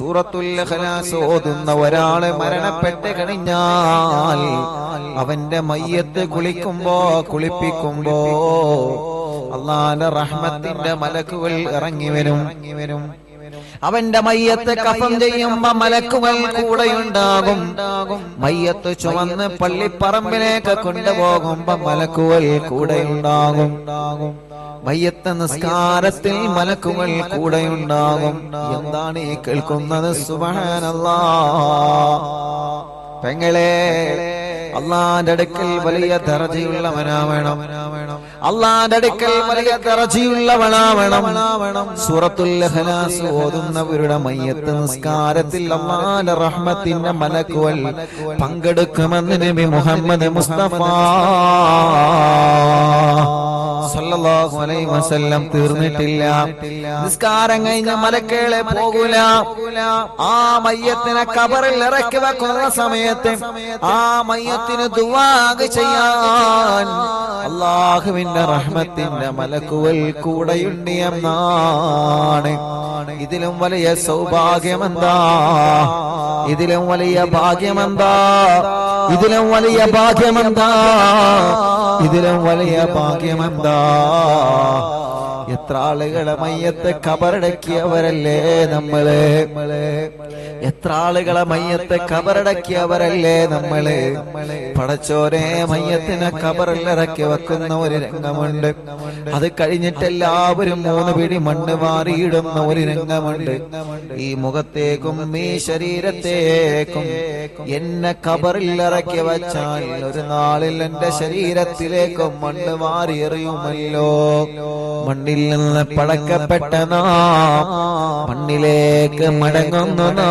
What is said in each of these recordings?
സൂറത്തുൽ ഓതുന്ന ഒരാൾ മരണപ്പെട്ട് കഴിഞ്ഞാൽ അവന്റെ മയ്യത്ത് കുളിക്കുമ്പോ കുളിപ്പിക്കുമ്പോ അള്ളാന്റെ റഹ്മത്തിന്റെ മലക്കുകൾ ഇറങ്ങി വരും. അവന്റെ മയ്യത്ത് കഫം ചെയ്യുമ്പോ മലക്കുകൾ കൂടെയുണ്ടാകും. മയ്യത്ത് ചുവന്ന് പള്ളിപ്പറമ്പിലേക്ക് കൊണ്ടുപോകുമ്പോ മലക്കുകൾ കൂടെയുണ്ടാകും. മയ്യത്ത് നിസ്കാരത്തിൽ മലക്കുകൾ കൂടെ ഉണ്ടാകും എന്താണ് ഈ കേൾക്കുന്നത്? സുബഹാനല്ലാ. പെങ്ങളെ അള്ളാന്റെ അടുക്കൽ വലിയ ദർജയുള്ളവനാവണം അള്ളാന്റെ അടുക്കൽ വലിയ ദർജയുള്ളവനാവണം സൂറത്തുൽ ഇഖ്ലാസ് ഓതുന്നവരുടെ മയ്യത്ത് നിസ്കാരത്തിൽ അള്ളാന്റെ റഹ്മത്തിന്റെ മലക്കുകൾ പങ്കെടുക്കുമെന്ന് നബി മുഹമ്മദ് മുസ്തഫ. സല്ലല്ലാഹു അലൈഹി വസല്ലം തീർന്നിട്ടില്ല. നിസ്കാരം കഴിഞ്ഞ മലക്കേളെ പോകൂല. ആ മയ്യത്തിനെ കബറിൽ ഇറക്കി വെക്കുന്ന സമയത്ത് ആ മയ്യത്തിന് ദുവാഗ് ചെയ്യാൻ അള്ളാഹുവിന്റെ റഹ്മത്തിന്റെ മലക്കുവൽ കൂടെയുണ്ട് എന്നാണ്. ഇതിലും വലിയ സൗഭാഗ്യമെന്താ? ഇതിലും വലിയ ഭാഗ്യമെന്താ? ഇതിലും വലിയ ഭാഗ്യമെന്താ? ഇതിലും വലിയ ഭാഗ്യമെന്താ? എത്ര ആളുകളെ മയ്യത്തെ കബറടക്കിയവരല്ലേ നമ്മൾ? എത്ര ആളുകളെ മയ്യത്തെ കബറടക്കിയവരല്ലേ നമ്മൾ? പടച്ചോരെ മയ്യത്തിനെ കബറിൽ ഇറക്കി വെക്കുന്ന ഒരു രംഗമുണ്ട്. അത് കഴിഞ്ഞിട്ട് എല്ലാവരും മൂന്ന് പിടി മണ്ണ് മാറിയിടുന്ന ഒരു രംഗമുണ്ട്. ഈ മുഖത്തേക്കും ഈ ശരീരത്തേക്കും എന്നെ കബറിലിറക്കി വച്ചാൽ ഒരു നാളിൽ എന്റെ ശരീരത്തിലേക്കും മണ്ണ് മാറി എറിയുമല്ലോ മണ്ണിൽ നിന്ന് പടക്കപ്പെട്ട മണ്ണിലേക്ക് മടങ്ങുന്നതാ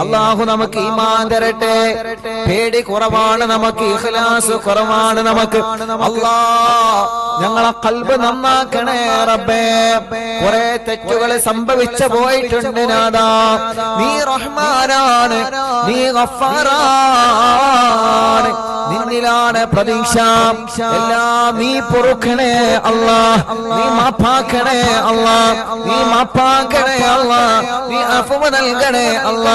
അള്ളാഹു നമുക്ക് ഈമാൻ തരട്ടെ. പേടി കുറവാണ് നമുക്ക് ഇഖ്ലാസ് കുറവാണ് നമുക്ക്. ഞങ്ങളെ കൽബ് നന്നാക്കണേ റബ്ബേ. കുറെ തെറ്റുകൾ സംഭവിച്ചു പോയിട്ടുണ്ട് നാദാ. നീ റഹ്മാനാണ് നീ ഗഫാറാണ്. നിന്നിലാണ് പ്രതീക്ഷ. എല്ലാം നീ പൊറുക്കണേ അള്ളാ. നീ മാപ്പാക്കണേ അള്ളാ. നീ മാപ്പാക്കണേ അഫുവ നൽകണേ അല്ല.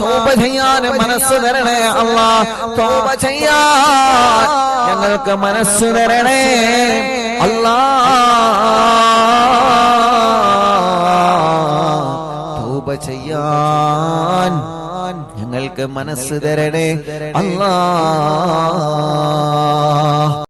തോപ ചെയ്യാൻ മനസ്സ് തരണേ അല്ല. തോപ ചെയ്യാൻ ഞങ്ങൾക്ക് മനസ്സ് തരണേ അല്ല. തോപ ചെയ്യാൻ ഞങ്ങൾക്ക് മനസ്സ് തരണേ അല്ലാ.